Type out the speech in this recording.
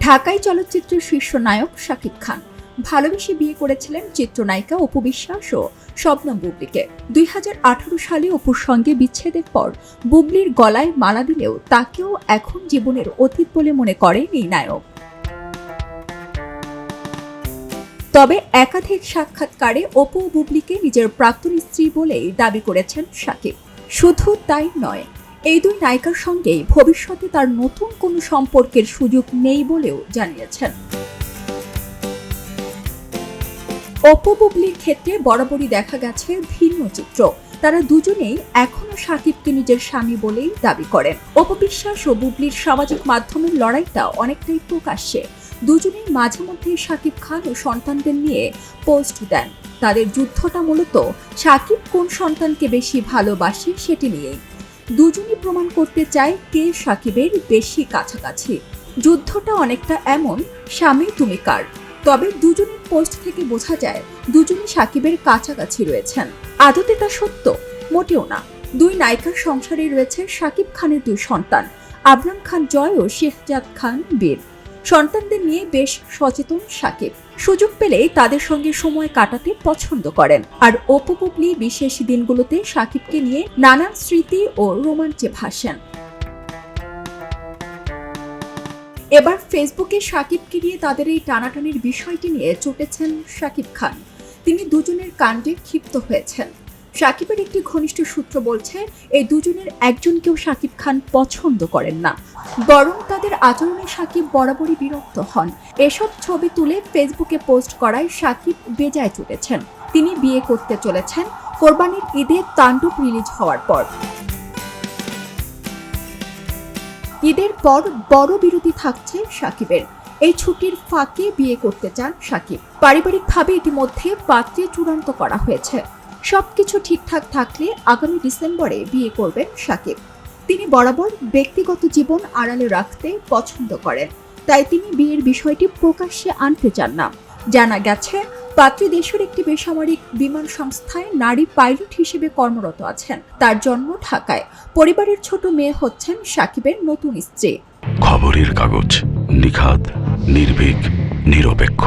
ঢাকাই চলচ্চিত্রের শীর্ষ নায়ক শাকিব খান। ভালোবেসে বিয়ে করেছিলেন চিত্রনায়িকা অপু বিশ্বাস ও শবনম বুবলিকে। দুই হাজার আঠারো সালে অপুর সঙ্গে বিচ্ছেদের পর বুবলির গলায় মালা দিলেও তাকেও এখন জীবনের অতীত বলে মনে করেন এই নায়ক। তবে একাধিক সাক্ষাৎকারে অপু বুবলিকে নিজের প্রাক্তন স্ত্রী বলেই দাবি করেছেন শাকিব। শুধু তাই নয় এই দুই নায়িকার সঙ্গেই ভবিষ্যতে তার নতুন কোনো সম্পর্কের সুযোগ নেই বলেও জানিয়েছেন। অপু বুবলির ক্ষেত্রে বরাবরই দেখা গেছে ভিন্ন চিত্র। তারা দুজনেই এখনও সাকিবকে নিজের স্বামী বলেই দাবি করেন। অপবিশ্বাস ও বুবলির সামাজিক মাধ্যমের লড়াইটা অনেকটাই প্রকাশ্যে। দুজনেই মাঝে মধ্যে সাকিব খান ও সন্তানদের নিয়ে পোস্ট দেন। তাদের যুদ্ধটা মূলত সাকিব কোন সন্তানকে বেশি ভালোবাসে সেটি নিয়েই। দুজনই প্রমাণ করতে চায় কে সাকিবের বেশি কাছাকাছি। যুদ্ধটা অনেকটা এমন, স্বামী তুমি কার? তবে দুজনের পোস্ট থেকে বোঝা যায়, দুজনই সাকিবের কাছাকাছি রয়েছেন। আদতে তা সত্য, মোটেও না। দুই নায়িকার সংসারে রয়েছে সাকিব খানের দুই সন্তান, আবরাম খান জয় ও শেখজাদ খান বীর। সন্তানদের নিয়ে বেশ সচেতন সাকিব। সুযোগ পেলেই তাদের সঙ্গে সময় কাটাতে পছন্দ করেন। আর অপু বুবলি বিশেষ দিনগুলোতে সাকিবকে নিয়ে নানান স্মৃতি ও রোমাঞ্চে ভাসেন। এবার ফেসবুকে সাকিবকে নিয়ে তাদের এই টানাটানির বিষয়টি নিয়ে চটেছেন সাকিব খান। তিনি দুজনের কাণ্ডে ক্ষিপ্ত হয়েছেন। সাকিবের একটি ঘনিষ্ঠ সূত্র বলছে, এই দুজনের একজনকেও সাকিব খান পছন্দ করেন না। বরং তাদের আচরণে সাকিব বরাবরই বিরক্ত হন। এসব ছবি তুলে ফেসবুকে পোস্ট করায় সাকিব বেজায় চটেছেন। তিনি বিয়ে করতে চলেছেন। কোরবানির ঈদে তাণ্ডব রিলিজ হওয়ার পর। ঈদের পর বড় বিরতি থাকছে সাকিবের। এই ছুটির ফাঁকে বিয়ে করতে চান সাকিব। পারিবারিকভাবে ইতিমধ্যে পাত্রে চূড়ান্ত করা হয়েছে। সবকিছু ঠিকঠাক থাকলে আগামী ডিসেম্বরে বিয়ে করবেন সাকিব। তিনি বরাবর ব্যক্তিগত জীবন আড়ালে রাখতে পছন্দ করেন। তাই তিনি বিয়ের বিষয়টি প্রকাশ্যে আনতে চান না। জানা গেছে, পাত্রী দেশের একটি বেসামরিক বিমান সংস্থায় নারী পাইলট হিসেবে কর্মরত আছেন। তার জন্ম ঢাকায়। পরিবারের ছোট মেয়ে হচ্ছেন সাকিবের নতুন স্ত্রী। খবরের কাগজ নিখাত নির্ভীক, নিরপেক্ষ।